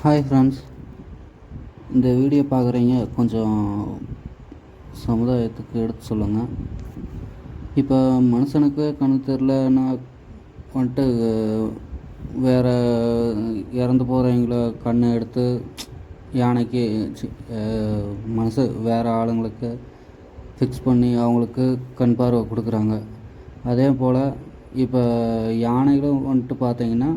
Hi friends இந்த video பார்க்குறீங்க கொஞ்சம் சமுதாயத்துக்கு எடுத்து சொல்லுங்கள் இப்போ மனுஷனுக்கு கண்ணு தெரிலன்னா வந்துட்டு வேறு இறந்து போகிறவங்கள கண்ணை எடுத்து யானைக்கு மனசு வேறு ஆளுங்களுக்கு ஃபிக்ஸ் பண்ணி அவங்களுக்கு கண் பார்வை கொடுக்குறாங்க. அதே போல் இப்போ யானைகளும் வந்துட்டு பார்த்தீங்கன்னா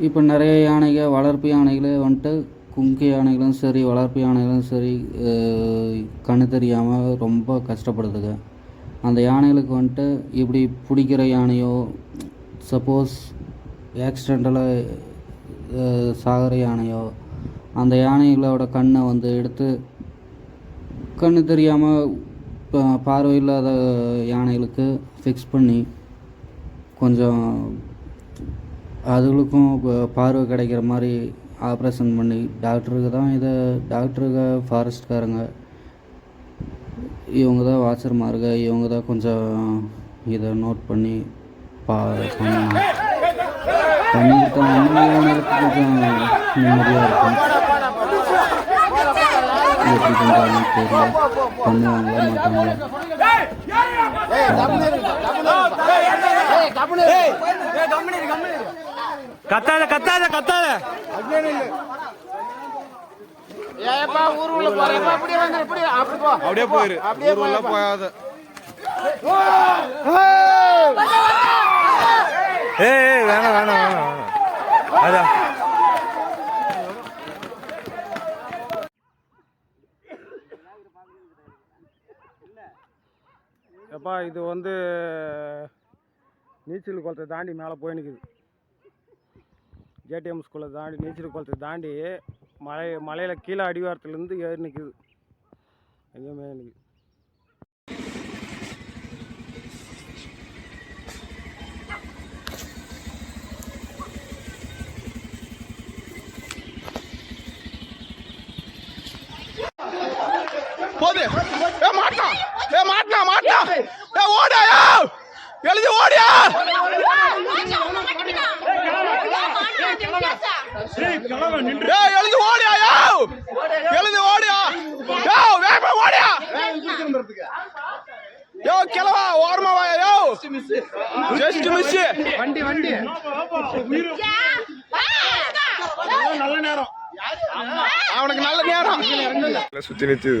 இப்போ நிறைய யானைகள் வளர்ப்பு யானைகளே வந்துட்டு கும்கி யானைகளும் சரி வளர்ப்பு யானைகளும் சரி கண்ணு தெரியாமல் ரொம்ப கஷ்டப்படுதுங்க. அந்த யானைகளுக்கு வந்துட்டு இப்படி பிடிக்கிற யானையோ சப்போஸ் ஆக்சிடெண்டலாக சாகிற யானையோ அந்த யானைகளோட கண்ணை வந்து எடுத்து கண்ணு தெரியாமல் பார்வை பார்வையில்லாத யானைகளுக்கு ஃபிக்ஸ் பண்ணி கொஞ்சம் அதுகளுக்கும் இப்போ பார்வை கிடைக்கிற மாதிரி ஆப்ரேஷன் பண்ணி டாக்டருக்கு தான் இதை டாக்டருங்க ஃபாரஸ்ட்காரங்க இவங்க தான் வாட்சர்மாருங்க இவங்க தான் கொஞ்சம் இதை நோட் பண்ணி பா பண்ணணும் கொஞ்சம் நிம்மதியாக இருக்கும் எப்படி பண்ணுறாங்கன்னு தெரியல பண்ணுவாங்களா மாட்டாங்களா கத்தாத கத்தாத கத்தாத. ஏப்பா ஊர் உள்ள போறேப்பா அப்படியே வந்து இப்படி. அப்படி போ. அப்படியே போயிரு. அப்படியே போயேப்பா. போகாத ஏய் ஏய், வேணாம் வேணாம் வேணாம் வேணாம். அதான். எப்பா இது வந்து நீச்சல் குளத்தை தாண்டி மேலே போய் நிற்குது ஜேடிஎம் ஸ்கூலை தாண்டி நீச்சல் குளத்தை தாண்டி மலை மலையில் கீழே அடிவாரத்துலேருந்து ஏறி நிற்குது எங்கேயுமே நிற்குது போதே. ஏ எழுதி ஓடியா யோ! எழுதி ஓடியா! யோ வேகமா ஓடியா! யோ கிளவா ஓரமா வாயா யோ! ஜஸ்ட் மிஸ் வண்டி வண்டி. அவனுக்கு நல்ல நேரம். சுற்றி நிறுத்துது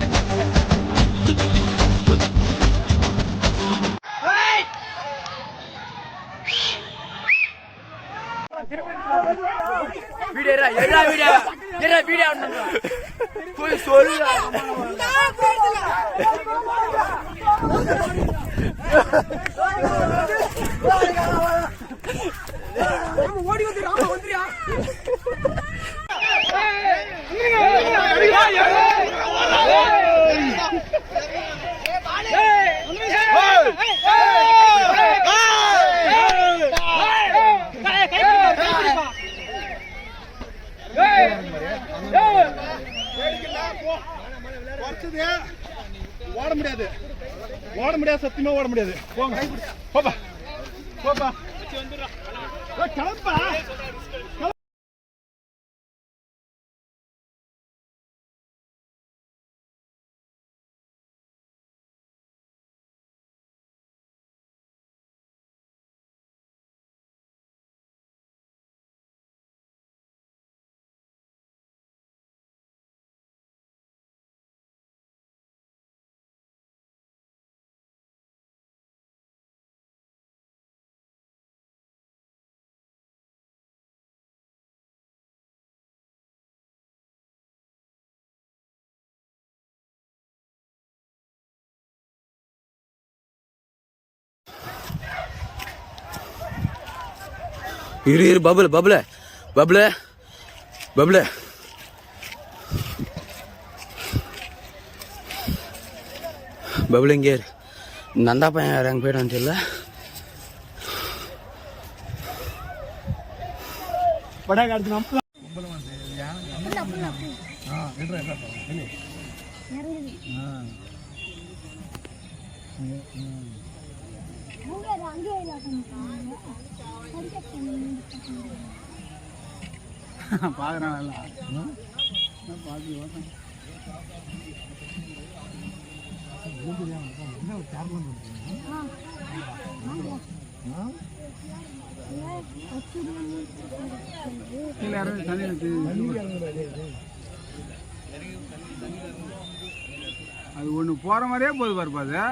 వీడేరా ఎర్రా వీడా ఎర్రా వీడే అన్నా పోయి సోలురా ஓட முடியாது. ஓட முடியாது சத்தியமா ஓட முடியாது. போங்க. போப்பா. போப்பா. கிளம்பா. இரு இரு பபுல பபுல பபுல பபுல பபுல இங்கே இரு. நந்தா பையன் வேற எங்கே போயிட்டான்னு தெரியல. பார்க்குறான் இல்லை யாரும் அது ஒன்று போகிற மாதிரியே போது பாருப்பா அது.